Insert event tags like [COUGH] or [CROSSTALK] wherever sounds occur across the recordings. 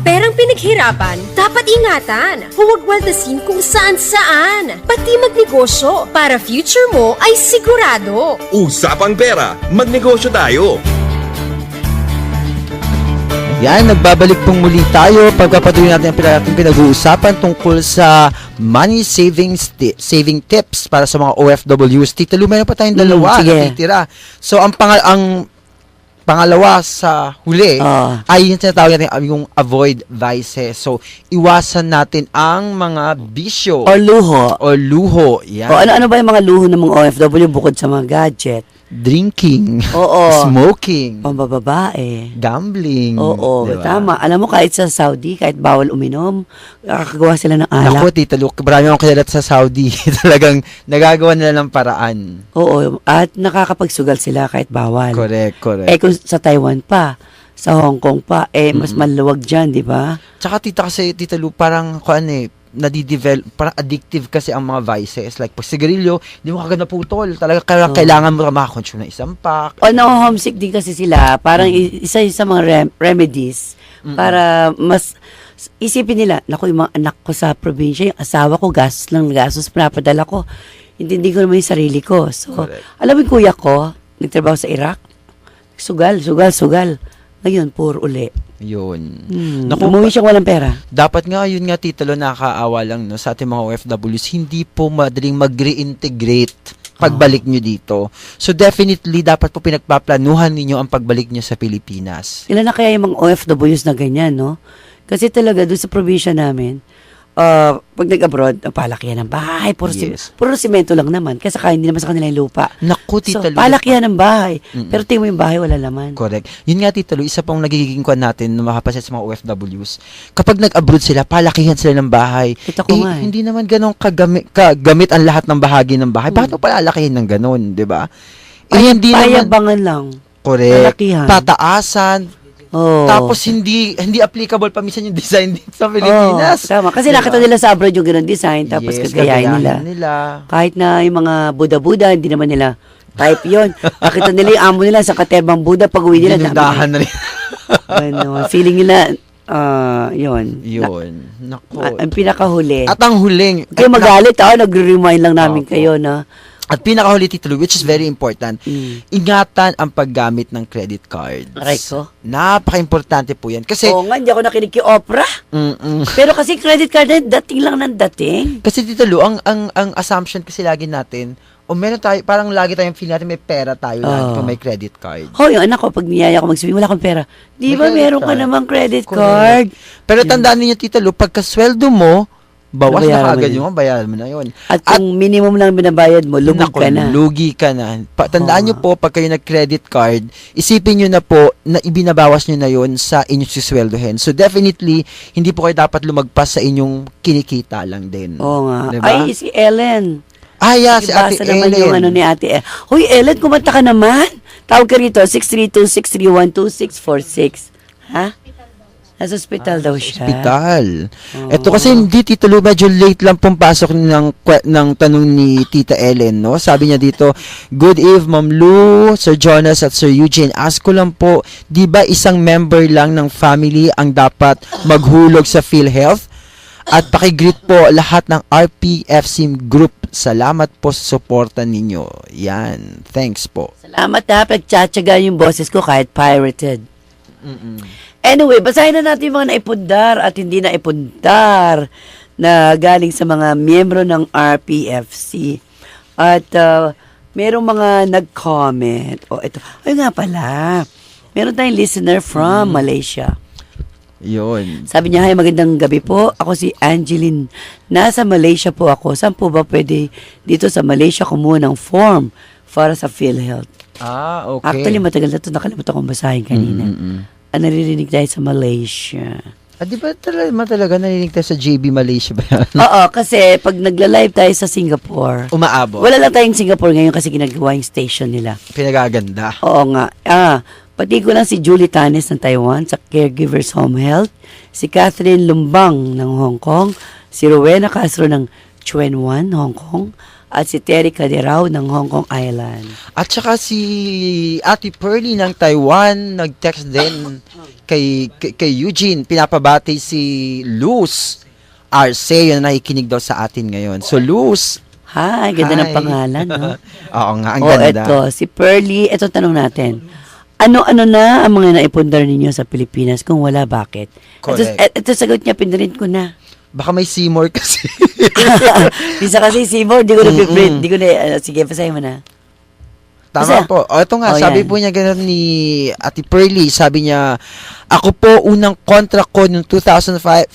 Perang pinaghirapan, dapat ingatan. Huwag waldasin kung saan-saan. Pati magnegosyo para future mo ay sigurado. Usapang pera, magnegosyo tayo. Yan, nagbabalik pong muli tayo pagpapatuloy natin ang ating pinag-uusapan tungkol sa money savings ti- saving tips para sa mga OFWs. Tita Lu, meron pa tayong dalawa Mm, sige. na titira. So, ang, pangal ang pangalawa sa huli Ah. ay yung tinatawag natin ah, yung avoid vices. So, iwasan natin ang mga bisyo O luho. o luho. Yan. O ano-ano ba yung mga luho ng mga OFW bukod sa mga gadget? Drinking. Oo. [LAUGHS] Smoking. Pambababae. Gambling. Oo, diba? tama. Alam mo, kahit sa Saudi, kahit bawal uminom, nakakagawa sila ng Ako, alak. Tita Lu, marami akong kilala sa Saudi. [LAUGHS] Talagang nagagawa nila ng paraan. Oo, at nakakapagsugal sila kahit bawal. Correct, correct. Eh kung sa Taiwan pa, sa Hong Kong pa, eh mas maluwag dyan, di ba? Tsaka tita kasi, Tita Lu, parang, kung ano eh, nadidevelop, parang addictive kasi ang mga vices. Like, pag sigarilyo, hindi mo kagad naputol. Talaga, kaya Oo. kailangan mo makakonsume ng isang pack. O na-homesick din kasi sila, parang i- isa sa mga rem- remedies para mas isipin nila, naku, yung mga anak ko sa probinsya, yung asawa ko, gastos lang, gastos, pinapadala ko. Hindi, hindi ko naman yung sarili ko. So, Correct. alam mo kuya ko, nagtrabaho sa Iraq, sugal, sugal, sugal. Ngayon, puro uli. Yun. Hmm. Naku, Umuwi siyang walang pera. Dapat nga, yun nga, Tita Lu, nakakaawa lang no, sa ating mga OFWs, hindi po madaling mag-reintegrate pagbalik nyo dito. So, definitely, dapat po pinagpaplanuhan ninyo ang pagbalik nyo sa Pilipinas. Ilan na kaya yung mga OFWs na ganyan, no? Kasi talaga, doon sa probinsya namin, uh, pag nag-abroad, ang palakihan ng bahay, puro, Yes. puro simento lang naman. Kasi kaya hindi naman sa kanila yung lupa. Naku, So, Tita Lu. palakihan ng bahay. Mm-mm. Pero tingin mo yung bahay, wala laman. Correct. Yun nga, Tito Lu, isa pong nagiging kwan natin na makapasit sa mga OFWs. Kapag nag-abroad sila, palakihan sila ng bahay. Kita ko Eh, nga eh. Hindi naman ganun kagamit, kagamit ang lahat ng bahagi ng bahay. Bakit mo palalakihin ng ganun, di ba? Eh, hindi naman, Payabangan lang. correct. palakihan. Tataasan. Oh. Tapos hindi hindi applicable pa minsan yung design dito sa Oh, Pilipinas. tama. Kasi Diba? nakita nila sa abroad yung ganun design, tapos Yes, kagayahin nila. nila. Kahit na yung mga Buda-Buda, hindi naman nila type yon. Nakita [LAUGHS] nila yung amo nila sa katebang Buda, pag uwi nila, Dinundahan na rin. [LAUGHS] ano, feeling nila, ah, yon. Yun. Nako. Ah, ang pinakahuli. At ang huling, Kayo magalit, ah, nagre-remind lang namin Opo. kayo na. At pinakahuli, Tito Lu, which is very important, Mm. ingatan ang paggamit ng credit cards. Aray ko. Napaka-importante po yan. Kasi, Oo nga, hindi ako nakinig kay Oprah. mm-mm. Pero kasi credit card na dating lang ng dating. kasi Tito Lu, ang, ang, ang assumption kasi lagi natin, o meron tayo, parang lagi tayong feel natin may pera tayo lagi Oo. kung may credit card. Ho, yung anak ko, pag niyaya ko magsabi, wala akong pera. Di May ba credit meron ka card. namang credit Correct. card? Pero tandaan niyo Tito Lu, pagka sweldo mo, bawas na kaagad yun. yung bayaran mo na yun. At kung minimum lang binabayad mo, Nako, ka na. lugi ka na. Pa, tandaan Oo. nyo po, pag kayo nag-credit card, isipin nyo na po na ibinabawas nyo na yon sa inyong sisweldohin. So definitely, hindi po kayo dapat lumagpas sa inyong kinikita lang din. Oo nga. Diba? Ay, si Ellen. Ah, yeah, si Ate Ibasa naman Ellen. yung ano ni Ate Ellen. Hoy, Ellen, kumanta ka naman. Tawag ka rito, 632-631-2646. Ha? Nasa hospital daw siya. Hospital. Oo. Ito kasi hindi Tito Lu, medyo late lang pumpasok ng, ng tanong ni Tita Ellen, no? Sabi niya dito, Good eve, Ma'am Lou, Sir Jonas at Sir Eugene. Ask ko lang po, di ba isang member lang ng family ang dapat maghulog sa PhilHealth? At pakigreet po lahat ng RPFC group. Salamat po sa suporta ninyo. Yan. Thanks po. Salamat ha, pagtsatsaga yung boses ko kahit pirated. Anyway, basahin na natin yung mga naipundar at hindi naipundar na galing sa mga miyembro ng RPFC. At uh, merong mga nag-comment. O, ito. Ay nga pala. Meron tayong listener from Malaysia. Yun. Sabi niya, hi, magandang gabi po. Ako si Angeline. Nasa Malaysia po ako. Saan po ba pwede dito sa Malaysia kumuha ng form para sa PhilHealth? Ah, okay. Actually, matagal na ito. Nakalimutan kong basahin kanina. Mm-mm. Ah, naririnig tayo sa Malaysia. Ah, di ba talaga, ma talaga narinig tayo sa JB Malaysia ba yan? [LAUGHS] Oo, kasi pag nagla-live tayo sa Singapore, Umaabot. wala lang tayong Singapore ngayon kasi ginagawa yung station nila. Pinagaganda. Oo nga. Ah, pati ko lang si Julie Tanes ng Taiwan sa Caregivers Home Health, si Catherine Lumbang ng Hong Kong, si Rowena Castro ng Chuan Wan, Hong Kong, at si Terry Caderao ng Hong Kong Island. At saka si Ate Pearly ng Taiwan, nag-text din kay, kay, kay Eugene. Pinapabati si Luz Arce, yun na nakikinig daw sa atin ngayon. So, Luz, Hi, ganda ng Hi. pangalan, no? [LAUGHS] oo nga, ang o, ganda. eto, si Pearly, eto tanong natin. Ano-ano na ang mga naipundar ninyo sa Pilipinas? Kung wala, bakit? Ito, Correct. et- ito sagot niya, pindarin ko na. Baka may Seymour kasi. [LAUGHS] Bisa kasi Seymour, di ko na piprint. Di ko na, ano, sige, basahin mo na. Tama Kasi- po. O, ito nga, Oh, sabi yan. po niya ganun ni Ate Pearly, sabi niya, ako po unang contract ko noong 2005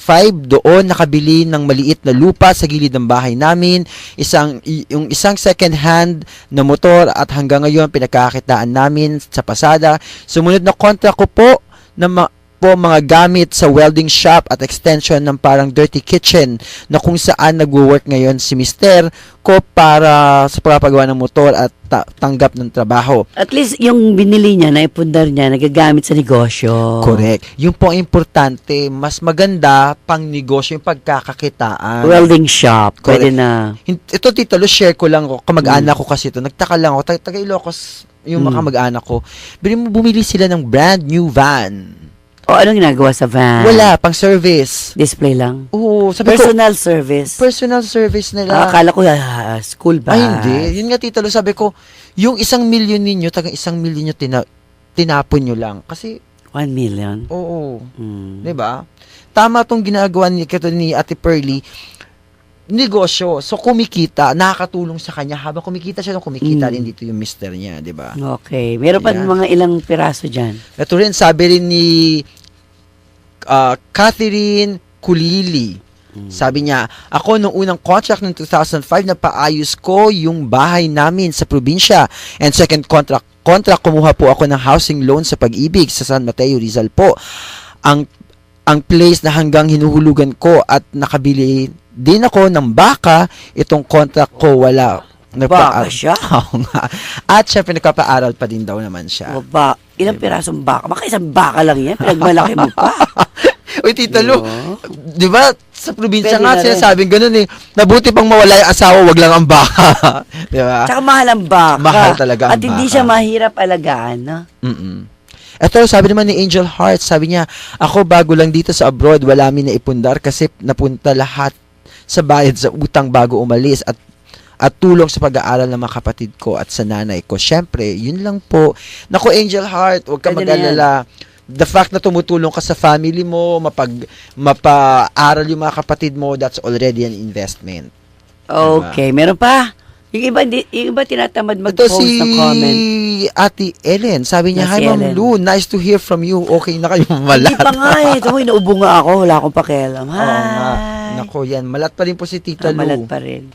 doon nakabili ng maliit na lupa sa gilid ng bahay namin, isang yung isang second hand na motor at hanggang ngayon pinagkakitaan namin sa pasada. Sumunod na contract ko po na ma- po mga gamit sa welding shop at extension ng parang dirty kitchen na kung saan nagwo-work ngayon si mister ko para sa pagpapagawa ng motor at ta- tanggap ng trabaho. At least, yung binili niya, naipundar niya, nagagamit sa negosyo. Correct. Yung po ang importante, mas maganda pang negosyo yung pagkakakitaan. Welding shop, pwede Correct. na. Hin- ito tito, lo share ko lang ko, kamag-anak ko kasi ito. Nagtaka lang ako, taga, taga Ilocos yung mga Mm. kamag-anak ko. Bili mo bumili sila ng brand new van. O, anong ginagawa sa van? Wala, pang service. Display lang. Oo, sabi ko, Personal service. personal service Ah, nila. akala ko ah, school ba? Ay, hindi. Yun nga, Tito Lo, sabi ko, yung isang milyon ninyo, tagang isang milyon nyo tina- tinapon nyo lang. Kasi, One million. oo, Mm. di ba? Tama tong ginagawa ni, kito ni Ate Pearly, negosyo. So, kumikita, nakakatulong sa kanya. Habang kumikita siya, kumikita Mm. rin dito yung mister niya, di ba? Okay. Meron pa Yeah. mga ilang piraso dyan. Ito rin, sabi rin ni ah, Catherine Kulili. Sabi niya, ako nung unang contract ng 2005, napaayos ko yung bahay namin sa probinsya. And second contract, contract kumuha po ako ng housing loan sa pag-ibig sa San Mateo, Rizal po. Ang ang place na hanggang hinuhulugan ko at nakabili din ako ng baka, itong contract ko wala. Baka siya? [LAUGHS] Oo nga. At syempre nagpapaaral pa din daw naman siya. O ba, ilang pirasong baka? Baka isang baka lang yan. Pinagmalaki mo pa. [LAUGHS] Uy, Tita Lu, di ba, sa probinsya Pwede nga na rin. sinasabing ganun eh, nabuti pang mawala yung asawa, wag lang ang baka. [LAUGHS] di ba? Tsaka mahal ang baka. Mahal talaga ang At hindi baka. siya mahirap alagaan, no? Mm-mm. Ito, sabi naman ni Angel Heart, sabi niya, ako bago lang dito sa abroad, wala mi na ipundar kasi napunta lahat sa bayad sa utang bago umalis at at tulong sa pag-aaral ng mga kapatid ko at sa nanay ko. Siyempre, yun lang po. Naku, Angel Heart, huwag ka mag-alala. The fact na tumutulong ka sa family mo, mapag, mapa-aral yung mga kapatid mo, that's already an investment. Okay, meron pa. Yung iba, yung iba tinatamad mag-post si ng comment. Ate Ellen. Sabi niya, Na si Hi Ma'am Ellen." Lou, nice to hear from you. Okay na kayo malat. Hindi pa nga eh. Ito, inaubo nga ako. Wala akong pakialam. Hi. Oo nga. Nako yan. Malat pa rin po si Tita Ah, Lou. malat pa rin.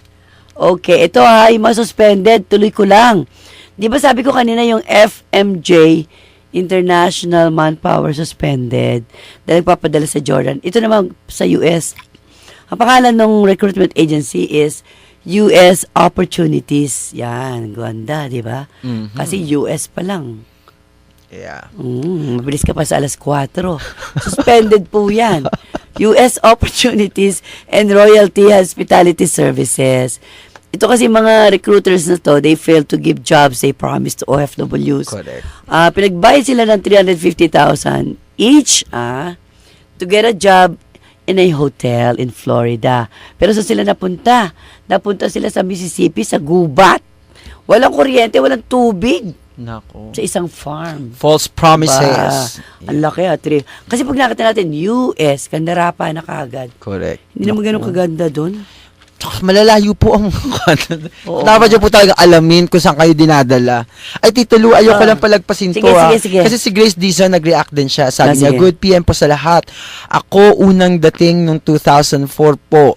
Okay, ito ha, yung mga suspended, tuloy ko lang. Di ba sabi ko kanina yung FMJ, International Manpower Suspended, dahil nagpapadala sa Jordan. Ito naman sa US. Ang pangalan ng recruitment agency is US Opportunities. Yan, ganda, di ba? Mhm. Kasi US pa lang. Yeah. Mm, mabilis ka pa sa alas 4. Suspended po yan. [LAUGHS] US Opportunities and Royalty Hospitality Services. Ito kasi mga recruiters na to, they fail to give jobs they promised to OFWs. Correct. Ah, pinagbayad sila ng 350,000 each ah, to get a job in a hotel in Florida. Pero sa sila napunta? Napunta sila sa Mississippi, sa gubat. Walang kuryente, walang tubig Nako. sa isang farm. False promises. Ba, ang laki ah. Tri- Kasi pag nakita natin, US, kandarapa na kagad. Correct. Hindi naman ganun kaganda doon. Tsaka malalayo po ang [LAUGHS] Oo. Dapat niyo po talaga alamin kung saan kayo dinadala. Ay, Tito Lu, ayoko Ah. lang palagpasin Sige, to ah. sige, sige. Kasi si Grace Dizon nag-react din siya. Sabi Ah, niya, sige. good PM po sa lahat. Ako unang dating nung 2004 po.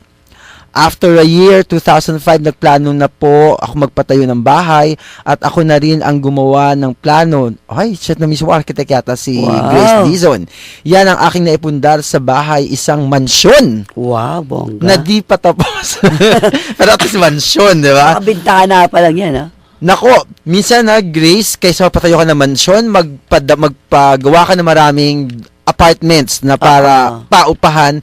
After a year, 2005, nagplano na po ako magpatayo ng bahay at ako na rin ang gumawa ng plano. Ay, siya na mismo architect yata si Wow. Grace Dizon. Yan ang aking naipundar sa bahay, isang mansyon Wow, bongga. na di pa tapos. [LAUGHS] Pero at least mansyon, di ba? Nakabintana pa lang yan, ah. Nako, minsan na Grace, kaysa mapatayo ka ng mansyon, magpagawa ka ng maraming apartments na para Oo. paupahan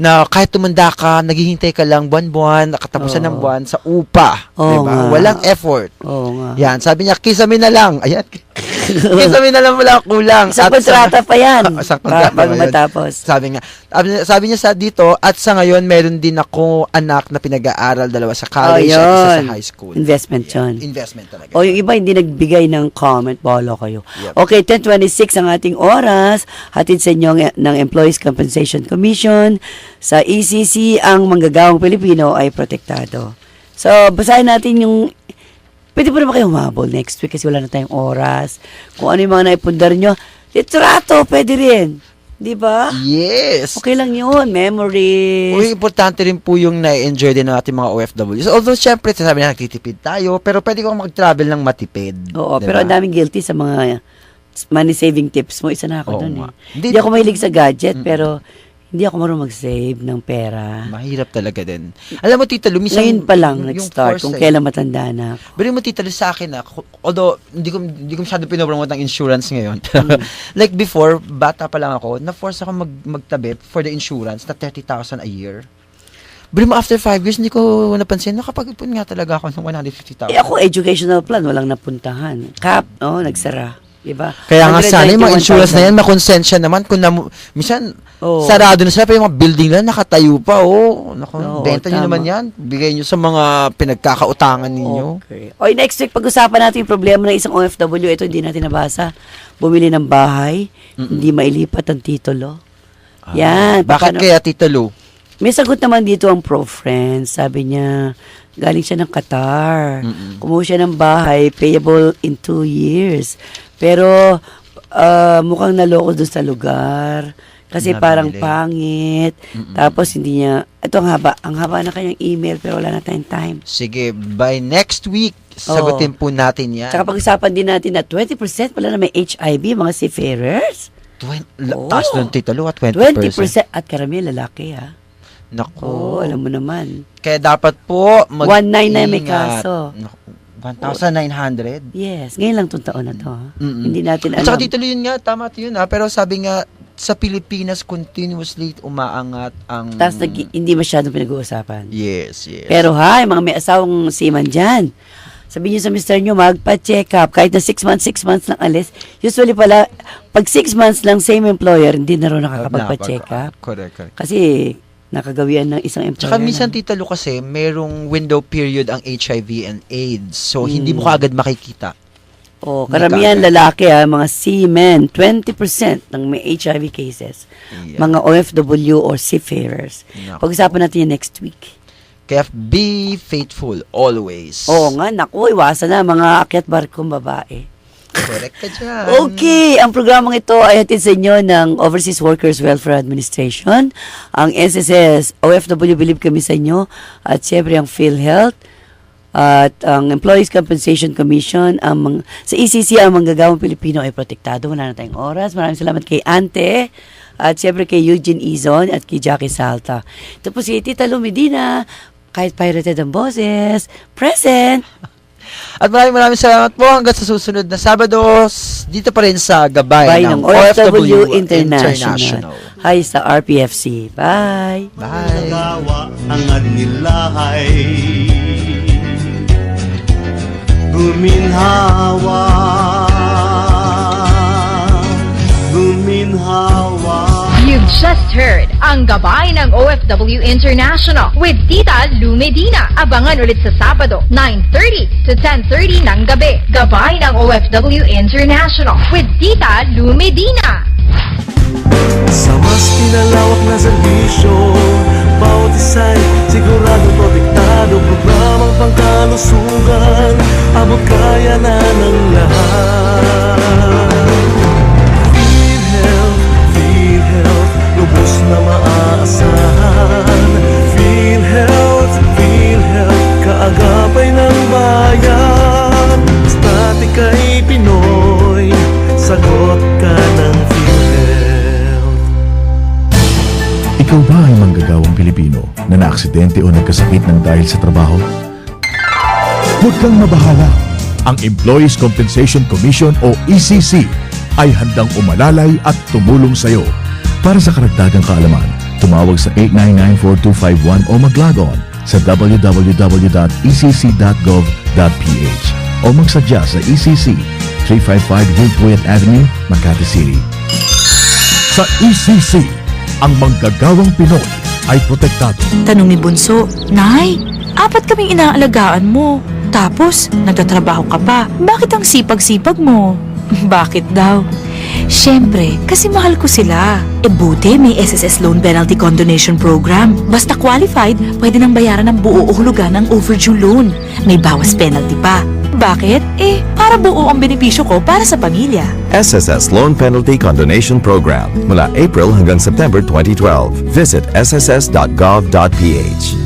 na kahit tumanda ka, naghihintay ka lang buwan-buwan, nakatapusan ng buwan sa upa. Oo diba? nga. Walang effort. Oo nga. Yan, sabi niya, kisame na lang. Ayan. [LAUGHS] kisame na lang wala kulang. Sa- kontrata pa yan. Isang pa- kontrata pa yun. matapos. Sabi nga, sabi, niya- sabi niya sa dito, at sa ngayon, meron din ako anak na pinag-aaral, dalawa sa college at isa sa yun. high school. Investment yun. Investment talaga. O yung iba hindi nagbigay ng comment, bolo kayo. Yep. Okay, 1026 ang ating oras. Hatid sa inyo ng- ng Employees Compensation Commission. Sa ECC, ang manggagawang Pilipino ay protektado. So, basahin natin yung Pwede po naman kayo humabol next week kasi wala na tayong oras. Kung ano yung mga naipundar nyo, litrato, pwede rin. Di ba? Yes! Okay lang yun. Memories. Uy, importante rin po yung na-enjoy din ng ating mga OFWs. Although, syempre, sabi na nagtitipid tayo, pero pwede kong mag-travel ng matipid. Oo, Diba? pero ang daming guilty sa mga money saving tips mo. Isa na ako Oo doon eh. Hindi- Hindi ako mahilig sa gadget, pero hindi ako marunong mag-save ng pera. Mahirap talaga din. Alam mo, Tita Lu, minsan... Ngayon pa lang nag-start kung kailan matanda na ako. Pero mo Tita sa akin, ah, although, hindi ko, hindi ko masyado pinopromote ng insurance ngayon. [LAUGHS] Mm. like before, bata pa lang ako, na-force ako mag, magtabi for the insurance na 30,000 a year. Pero mo after 5 years, hindi ko napansin, nakapag-ipon nga talaga ako ng 150,000. Eh ako, educational plan, walang napuntahan. Cap, oh, nagsara. Diba? Kaya nga sana yung mga 191,000. insurance na yan, makonsensya naman kung namu- minsan, Oo. sarado na sila, pero yung mga building na nakatayo pa, oh. Naku, Oo, benta nyo naman yan. Bigay nyo sa mga pinagkakautangan ninyo. Okay. O, next week, pag-usapan natin yung problema ng isang OFW. Ito, hindi natin nabasa. Bumili ng bahay, hindi mailipat ang titulo. Yan. Ah, Bakit paano- kaya, Tita Lu? May sagot naman dito ang pro friends. Sabi niya, galing siya ng Qatar. Kumuha siya ng bahay, payable in two years. Pero, ah, mukhang naloko doon sa lugar. Kasi Nabili. parang pangit. Tapos hindi niya, ito ang haba, ang haba na kanyang email pero wala na tayong time. Sige, by next week, sagutin po natin yan. Tsaka pag-usapan din natin na 20% pala na may HIV, mga seafarers. Twen- la- Oo. taas doon, Tita Lu, at 20%. 20% at karamihan lalaki ha. Naku. Oo, alam mo naman. Kaya dapat po, mag 199 na may kaso. Naku, 1,900. Yes, ngayon lang itong taon na to. ha? Mm-mm. Hindi natin At alam. saka Tito Lu, yun nga, tama to yun ha. Pero sabi nga, sa Pilipinas, continuously umaangat ang... Tapos nag- hindi masyadong pinag-uusapan. Yes, yes. Pero ha, yung mga may asawang seaman dyan, sabihin nyo sa mister nyo, magpa-check up. Kahit na 6 months, 6 months lang alis. Usually pala, pag 6 months lang same employer, hindi na rin nakakapagpa-check up. Correct, correct. Kasi nakagawian ng isang employer. Tsaka minsan, Tita Lu, kasi merong window period ang HIV and AIDS. So, Mm. hindi mo kaagad makikita. Oh, karamihan lalaki ha, mga seamen, 20% ng may HIV cases. Yeah. Mga OFW or seafarers. Nako. Pag-usapan natin yan next week. Kaya be faithful always. Oo nga, naku, iwasan na mga akyat barkong babae. Correct ka dyan. Okay, ang programang ito ay hatid sa inyo ng Overseas Workers Welfare Administration, ang SSS, OFW Believe kami sa inyo, at siyempre ang PhilHealth, at ang Employees Compensation Commission, ang mga, sa ECC, ang manggagawang Pilipino ay protektado. Wala na tayong oras. Maraming salamat kay Ante, at siyempre kay Eugene Izon, at kay Jackie Salta. Ito po si Tita Lu Medina, kahit pirated ang boses, present! At maraming maraming salamat po hanggang sa susunod na Sabado dito pa rin sa gabay Bye ng ng OFW International. International. Hi sa RPFC. Bye! Bye. Nagawa ang adnilahay Guminhawa Guminhawa just heard ang gabay ng OFW International with Tita Lu Medina. Abangan ulit sa Sabado, 9.30 to 10.30 ng gabi. Gabay ng OFW International with Tita Lu Medina. Sa mas pinalawak na serbisyo Bawat isa'y sigurado protektado Programang pangkalusugan Abot kaya na ng lahat naaksidente o nagkasakit ng dahil sa trabaho? Huwag kang mabahala. Ang Employees Compensation Commission o ECC ay handang umalalay at tumulong sa iyo Para sa karagdagang kaalaman, tumawag sa 899-4251 o mag-log on sa www.ecc.gov.ph o magsadya sa ECC 355 Hillpuyat Avenue, Makati City. Sa ECC, ang manggagawang Pinoy ay protektado. Tanong ni Bunso, Nay, apat kaming inaalagaan mo. Tapos, nagtatrabaho ka pa. Bakit ang sipag-sipag mo? [LAUGHS] Bakit daw? Siyempre, kasi mahal ko sila. E buti may SSS Loan Penalty Condonation Program. Basta qualified, pwede nang bayaran ng buo o hulugan ng overdue loan. May bawas penalty pa. Bakit? Eh, para buo ang benepisyo ko para sa pamilya. SSS Loan Penalty Condonation Program mula April hanggang September 2012. Visit sss.gov.ph.